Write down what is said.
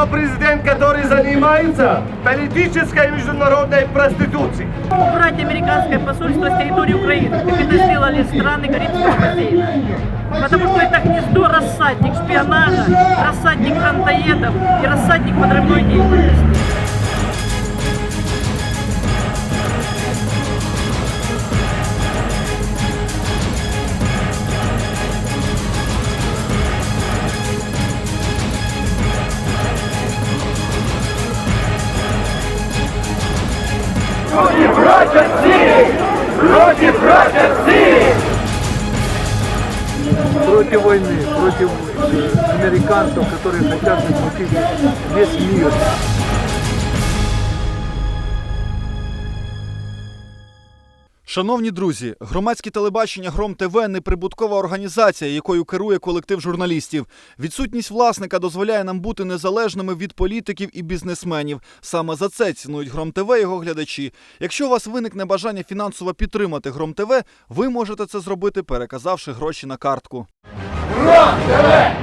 видел президент, который занимается политической и международной проституцией. убрать американское посольство с территории Украины, как это сделали страны Карибского. Потому что это гнездо рассадник шпионажа, рассадник грантоедов и рассадник подрывной деятельности. против войны, против э, американцев, которые хотят захватить весь мир. Шановні друзі, громадське телебачення Гром ТВ неприбуткова організація, якою керує колектив журналістів. Відсутність власника дозволяє нам бути незалежними від політиків і бізнесменів. Саме за це цінують Гром ТВ його глядачі. Якщо у вас виникне бажання фінансово підтримати Гром ТВ, ви можете це зробити, переказавши гроші на картку. Гром ТВ!